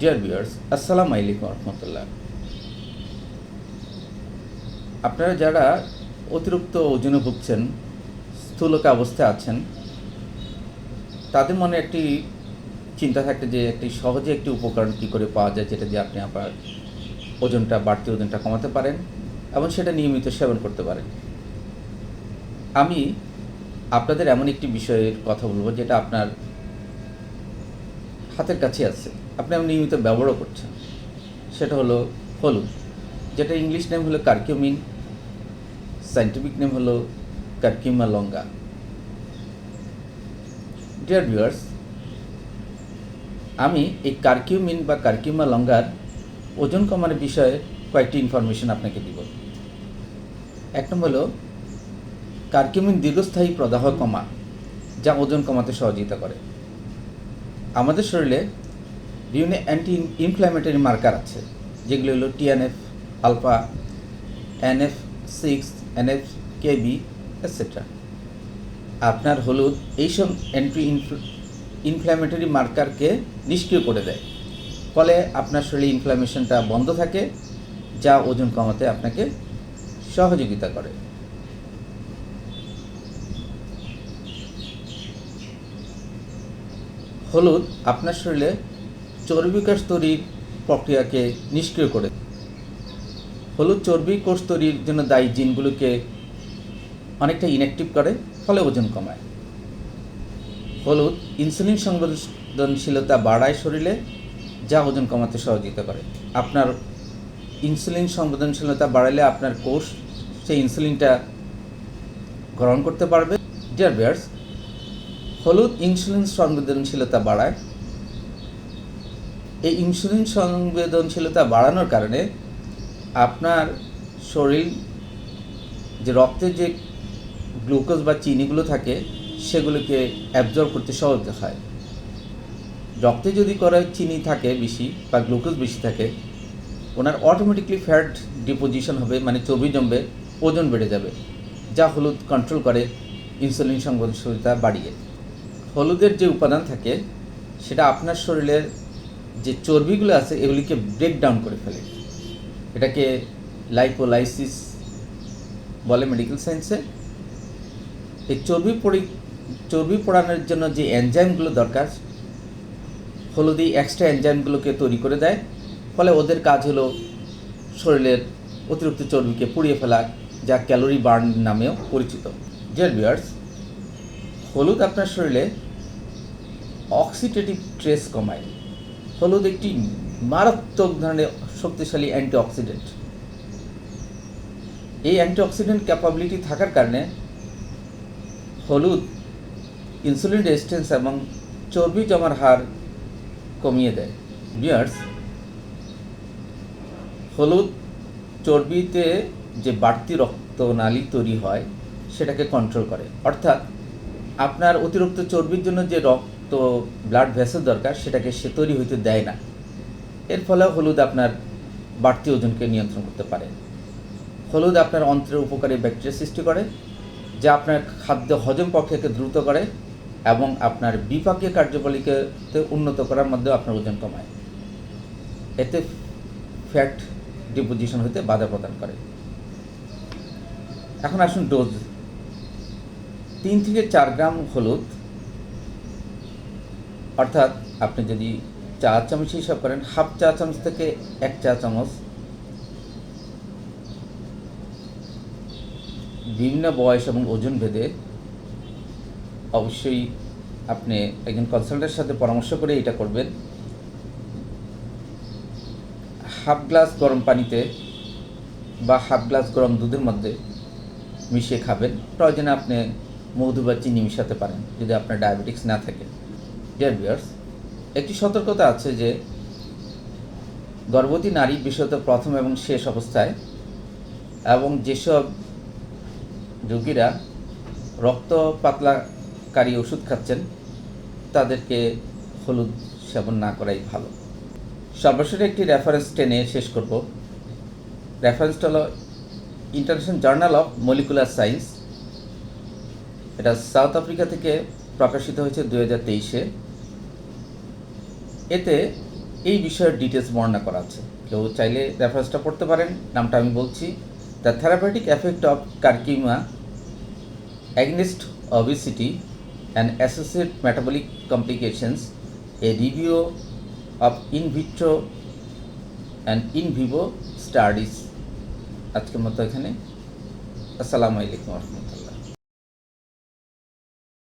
Dear viewers আসসালামু আলাইকুম রহমতুল্লাহ আপনারা যারা অতিরিক্ত ওজনে ভুগছেন, স্থূলকা অবস্থায় আছেন, তাদের মনে একটি চিন্তা থাকে যে একটি সহজে একটি উপকরণ কী করে পাওয়া যায় যেটা দিয়ে আপনি আপনার ওজনটা বাড়তি ওজনটা কমাতে পারেন এবং সেটা নিয়মিত সেবন করতে পারেন। আমি আপনাদের এমন একটি বিষয়ের কথা বলব যেটা আপনার হাতের কাছে আছে। আপনি নিয়মিত ব্যবহারও করছেন। সেটা হলো হলুদ, যেটা ইংলিশ নেম হলো কার্কিউমিন, সাইন্টিফিক নেম হলো কার্কিউমা লঙ্গা। ডিয়ার ভিউয়ার্স আমি এই কার্কিউমিন বা কার্কিউমা লঙ্গার ওজন কমানোর বিষয়ে কয়েকটি ইনফরমেশন আপনাকে দিব। এক নম্বর হলো, কার্কিউমিন দীর্ঘস্থায়ী প্রদাহ কমা, যা ওজন কমাতে সহযোগিতা করে। আমাদের শরীরে বিভিন্ন অ্যান্টি ইনফ্ল্যামেটরি মার্কার আছে, যেগুলো হলো TNF alpha NF six NF KB etcetera আপনার হলুদ এইসব অ্যান্টি ইনফ্ল্যামেটরি মার্কারকে নিষ্ক্রিয় করে দেয়। ফলে আপনার শরীরে ইনফ্ল্যামেশনটা বন্ধ থাকে, যা ওজন কমাতে আপনাকে সহযোগিতা করে। হলুদ আপনার শরীরে চর্বি তৈরির প্রক্রিয়াকে নিষ্ক্রিয় করে। হলুদ চর্বি কোষ তৈরির জন্য দায়ী জিনগুলোকে অনেকটা ইনঅ্যাক্টিভ করে, ফলে ওজন কমায়। হলুদ ইনসুলিন সংবেদনশীলতা বাড়ায় শরীরে, যা ওজন কমাতে সহযোগিতা করে। আপনার ইনসুলিন সংবেদনশীলতা বাড়ালে আপনার কোষ সেই ইনসুলিনটা গ্রহণ করতে পারবে। ডিয়ার বেয়ার্স হলুদ ইনসুলিন সংবেদনশীলতা বাড়ায়। এই ইনসুলিন সংবেদনশীলতা বাড়ানোর কারণে আপনার শরীর, যে রক্তে যে গ্লুকোজ বা চিনিগুলো থাকে, সেগুলোকে অ্যাবজর্ব করতে সহজ হয়। রক্তে যদি করে চিনি থাকে বেশি বা গ্লুকোজ বেশি থাকে, ওনার অটোমেটিকলি ফ্যাট ডিপোজিশন হবে মানে চর্বি জমবে, ওজন বেড়ে যাবে, যা হলুদ কন্ট্রোল করে, ইনসুলিন সংবেদনশীলতা বাড়িয়ে। হলুদের যে উপাদান থাকে, সেটা আপনার শরীরের যে চর্বিগুলো আছে, এগুলিকে ব্রেক ডাউন করে ফেলে। এটাকে লাইপোলাইসিস বলে মেডিকেল সায়েন্সে এই চর্বি পরি, চর্বি পোড়ানোর জন্য যে এনজাইমগুলো দরকার, হলুদ এক্সট্রা এনজাইমগুলোকে তৈরি করে দেয়। ফলে ওদের কাজ হলো শরীরের অতিরিক্ত চর্বিকে পুড়িয়ে ফেলা, যা ক্যালোরি বার্ন নামেও পরিচিত। ডিয়ার বিয়ার্স হলুদ আপনার শরীরে অক্সিডেটিভ ট্রেস কমায়। হলুদ একটি মারাত্মক ধরনের শক্তিশালী অ্যান্টিঅক্সিডেন্ট এই অ্যান্টিঅক্সিডেন্ট ক্যাপাবিলিটি থাকার কারণে হলুদ ইনসুলিন রেজিস্ট্যান্স এবং চর্বি জমার হার কমিয়ে দেয়। বিয়ার্স হলুদ চর্বিতে যে বাড়তি রক্তনালী তৈরি হয়, সেটাকে কন্ট্রোল করে। অর্থাৎ আপনার অতিরিক্ত চর্বির জন্য যে রক্ত ব্লাড ভেসেল দরকার, সেটাকে সে তৈরি হইতে দেয় না। এর ফলে হলুদ আপনার বাড়তি ওজনকে নিয়ন্ত্রণ করতে পারে। হলুদ আপনার অন্ত্রের উপকারী ব্যাকটেরিয়া সৃষ্টি করে, যা আপনার খাদ্য হজম প্রক্রিয়াকে দ্রুত করে এবং আপনার বিপাকীয় কার্যবলীকে উন্নত করার মধ্যেও আপনার ওজন কমায়। এতে ফ্যাট ডিপোজিশন হতে বাধা প্রদান করে। এখন আসুন ডোজ তিন থেকে চার গ্রাম হলুদ। অর্থাৎ আপনি যদি চা চামচ হিসাব করেন, হাফ চা চামচ থেকে এক চা চামচ। বিভিন্ন বয়স এবং ওজন ভেদে অবশ্যই আপনি একজন কনসালটেন্টের সাথে পরামর্শ করে এটা করবেন। হাফ গ্লাস গরম পানিতে বা হাফ গ্লাস গরম দুধের মধ্যে মিশিয়ে খাবেন। প্রয়োজনে আপনি মধু বা চিনি মিশাতে পারেন, যদি আপনার ডায়াবেটিক্স না থাকে ডিয়ার বিয়ার্স একটি সতর্কতা আছে যে, গর্ভবতী নারী বিশেষত প্রথম এবং শেষ অবস্থায় এবং যেসব রোগীরা রক্ত পাতলাকারী ওষুধ খাচ্ছেন, তাদেরকে হলুদ সেবন না করাই ভালো। সর্বশেষ একটি রেফারেন্স টেনে শেষ করব। রেফারেন্সটা হলো international journal of molecular science এটা সাউথ আফ্রিকা থেকে প্রকাশিত হয়েছে দু হাজার তেইশে। এতে এই বিষয়ের ডিটেলস বর্ণনা করা আছে। কেউ চাইলে রেফারেন্সটা পড়তে পারেন। নামটা আমি বলছি। The therapeutic effect of curcuma against obesity and associated metabolic complications a review of and in vivo studies আজকের মতো এখানে। আসসালামু আলাইকুম রহমতুল্লাহ।